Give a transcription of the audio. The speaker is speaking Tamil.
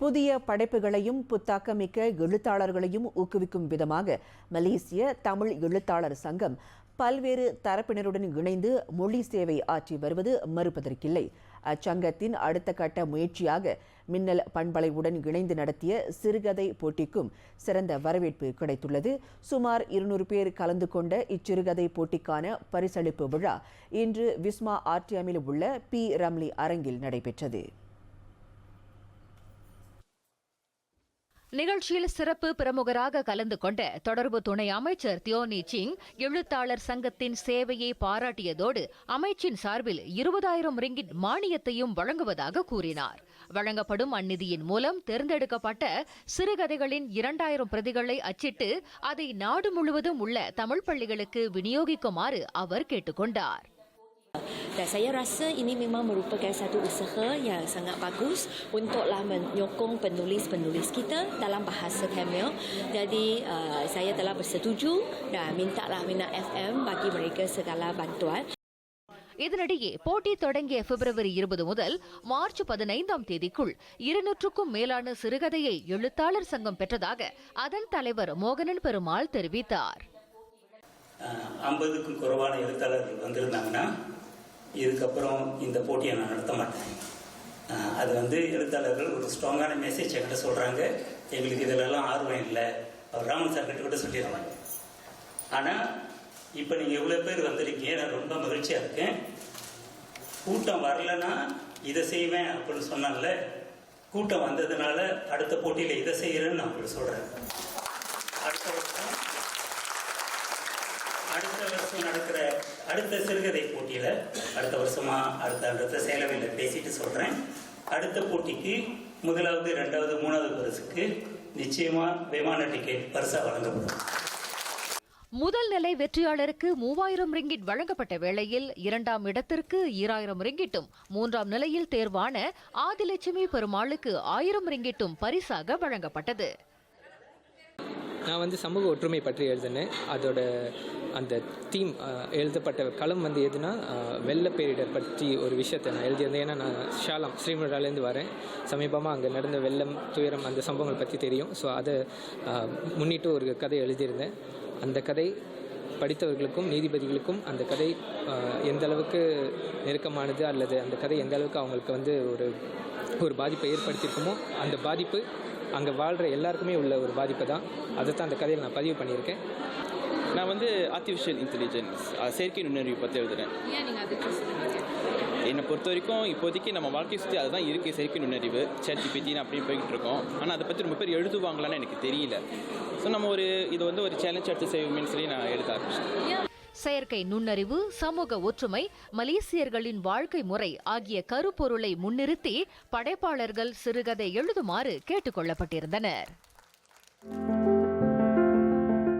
புதிய படைப்புகளையும் புத்தாக்கமிக்க எழுத்தாளர்களையும் ஊக்குவிக்கும் விதமாக மலேசிய தமிழ் எழுத்தாளர் சங்கம் பல்வேறு தரப்பினருடன் இணைந்து மொழி சேவை ஆற்றி வருவது மறுப்பதற்கில்லை. அச்சங்கத்தின் அடுத்த கட்ட முயற்சியாக மின்னல் பண்பலைவுடன் இணைந்து நடத்திய சிறுகதை போட்டிக்கும் சிறந்த வரவேற்பு கிடைத்துள்ளது. சுமார் இருநூறு பேர் கலந்து கொண்ட இச்சிறுகதை போட்டிக்கான பரிசளிப்பு விழா இன்று விஸ்மா ஆர்டிஎம்மில் உள்ள பி ரம்லி அரங்கில் நடைபெற்றது. நிகழ்ச்சியில் சிறப்பு பிரமுகராக கலந்து கொண்ட தொடர்பு துணை அமைச்சர் தியோனி சிங் எழுத்தாளர் சங்கத்தின் சேவையை பாராட்டியதோடு அமைச்சின் சார்பில் இருபதாயிரம் ரிங்கிட் மானியத்தையும் வழங்குவதாக கூறினார். வழங்கப்படும் அந்நிதியின் மூலம் தேர்ந்தெடுக்கப்பட்ட சிறுகதைகளின் இரண்டாயிரம் பிரதிகளை அச்சிட்டு அதை நாடு முழுவதும் உள்ள தமிழ் பள்ளிகளுக்கு விநியோகிக்குமாறு அவர் கேட்டுக்கொண்டார். Dan saya rasa ini memang merupakan satu usaha yang sangat bagus untuklah menyokong penulis-penulis kita dalam bahasa Tamil. Jadi uh, saya telah bersetuju dan minta lah Minat FM bagi mereka segala bantuan. இதனிடையே போட்டி தொடங்கிய பிப்ரவரி இருபது முதல் மார்ச் பதினைந்தாம் தேதிக்குள் இருநூற்றுக்கும் மேலான சிறுகதையை எழுத்தாளர் சங்கம் பெற்றதாக அதன் தலைவர் மோகனன் பெருமாள் தெரிவித்தார் ஐம்பதுக்கும் குறைவான எழுத்தாளர்கள் வந்திருந்தாங்கன்னா இதுக்கப்புறம் இந்த போட்டியை நான் நடத்த மாட்டேன். அது வந்து எழுத்தாளர்கள் ஒரு ஸ்ட்ராங்கான மெசேஜ் என்கிட்ட சொல்கிறாங்க எங்களுக்கு இதிலெல்லாம் ஆர்வம் இல்லை. அவர் ராமன் சார் கிட்ட கூட சொல்லிடுறாங்க ஆனால் இப்போ நீங்கள் எவ்வளோ பேர் வந்திருக்கீங்க. நான் ரொம்ப மகிழ்ச்சியாக இருக்கேன். கூட்டம் வரலன்னா இதை செய்வேன் அப்படின்னு சொன்னால கூட்டம் வந்ததுனால அடுத்த போட்டியில் இதை செய்கிறேன்னு நான் உங்களுக்கு சொல்கிறேன் அடுத்த வருஷம் அடுத்த வருஷம் நடக்கிற அடுத்த சிறுகதை போட்டியில அடுத்த வருஷமா அடுத்த அடுத்த சேலவையில் பேசிட்டு சொல்றேன். அடுத்த போட்டிக்கு முதலாவது ரெண்டாவது மூணாவது பரிசுக்கு நிச்சயமா விமான டிக்கெட் பரிசா வழங்கப்படும். முதல் நிலை வெற்றியாளருக்கு மூவாயிரம் ரிங்கிட் வழங்கப்பட்ட வேளையில் இரண்டாம் இடத்திற்கு ஈராயிரம் ரிங்கிட்டும் மூன்றாம் நிலையில் தேர்வான ஆதிலட்சுமி பெருமாளுக்கு ஆயிரம் ரிங்கிட்டும் பரிசாக வழங்கப்பட்டது. நான் வந்து சமூக ஒற்றுமை பற்றி எழுதினேன். அதோட அந்த தீம் எழுதப்பட்ட களம் வந்து எதுனா வெள்ளப்பேரிடர் வெள்ள பேரிடர் பற்றி ஒரு விஷயத்தை நான் எழுதியிருந்தேன். ஏன்னா நான் ஷாலாம் ஸ்ரீமுடாலேருந்து வரேன். சமீபமாக அங்கே நடந்த வெள்ளம் துயரம் அந்த சம்பவங்கள் பற்றி தெரியும். ஸோ அதை முன்னிட்டு ஒரு கதை எழுதியிருந்தேன். அந்த கதை படித்தவர்களுக்கும் நீதிபதிகளுக்கும் அந்த கதை எந்த அளவுக்கு நெருக்கமானது அல்லது அந்த கதை எந்த அளவுக்கு அவங்களுக்கு வந்து ஒரு ஒரு பாதிப்பை ஏற்படுத்தியிருக்குமோ அந்த பாதிப்பு அங்கே வாழ்கிற எல்லாருக்குமே உள்ள ஒரு பாதிப்பு தான். அதை தான் அந்த கதையில் நான் பதிவு பண்ணியிருக்கேன். நான் வந்து ஆர்டிஃபிஷியல் இன்டெலிஜென்ஸ் செயற்கை நுண்ணறிவு பற்றி எழுதுறேன். என்னை பொறுத்த வரைக்கும் இப்போதைக்கு நம்ம வாழ்க்கையை சுற்றி அதுதான் இருக்குது செயற்கை நுண்ணறிவு சேட் ஜிபிடின்னு அப்படியே போய்கிட்டு இருக்கோம். ஆனால் அதை பற்றி ரொம்ப பேர் எழுதுவாங்களான்னு எனக்கு தெரியல. ஸோ நம்ம ஒரு இது வந்து ஒரு சேலஞ்ச் எடுத்து செய்வோம்னு சொல்லி நான் எழுத ஆரம்பிச்சேன் செயற்கை நுண்ணறிவு சமூக ஒற்றுமை மலேசியர்களின் வாழ்க்கை முறை ஆகிய கருப்பொருளை முன்னிறுத்தி படைப்பாளர்கள் சிறுகதை எழுதுமாறு கேட்டுக் கொள்ளப்பட்டிருந்தனர்